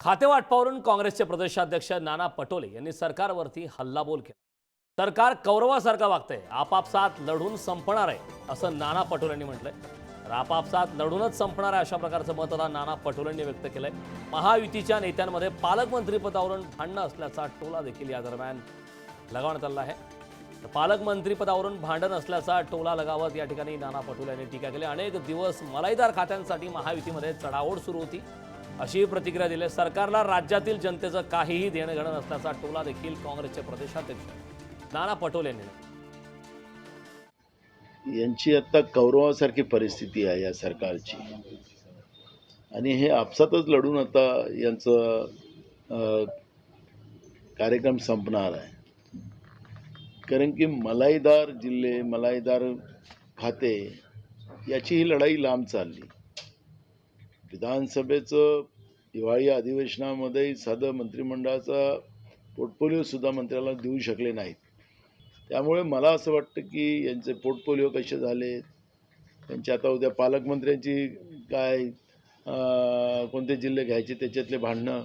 खातेवाटपावरून काँग्रेसचे प्रदेशाध्यक्ष नाना पटोले यांनी सरकारवरती हल्लाबोल केला. सरकार कौरवासारखं वागतंय. आपापसात लढून संपणार आहे असं नाना पटोलेंनी म्हटलंय. तर आपापसात लढूनच संपणार आहे अशा प्रकारचं मत आता नाना पटोलेंनी व्यक्त केलंय. महायुतीच्या नेत्यांमध्ये पालकमंत्रीपदावरून भांडणं असल्याचा टोला देखील या दरम्यान लगावण्यात आला आहे. तर पालकमंत्रीपदावरून भांडण असल्याचा टोला लगावत या ठिकाणी नाना पटोले यांनी टीका केली. अनेक दिवस मलाईदार खात्यांसाठी महायुतीमध्ये चढाओढ सुरू होती. अशी प्रतिक्रिया दिली सरकारला राज्यातील जनतेचं काहीही देणं घेणं नसल्याचा टोला देखील काँग्रेसचे प्रदेशाध्यक्ष नाना पटोले यांनी यांची आता कौरवासारखी परिस्थिती आहे या सरकारची. आणि हे आपसातच लढून आता यांचं कार्यक्रम संपणार आहे. कारण की मलाईदार जिल्हे मलाईदार खाते याची ही लढाई लांब चालली. विधानसभेचं हिवाळी अधिवेशनामध्ये साधं मंत्रिमंडळाचा पोर्टफोलिओसुद्धा मंत्र्याला देऊ शकले नाहीत. त्यामुळे मला असं वाटतं की यांचे पोर्टफोलिओ कसे झाले? त्यांची आता उद्या पालकमंत्र्यांची काय कोणते जिल्हे घ्यायचे त्याच्यातले भांडणं?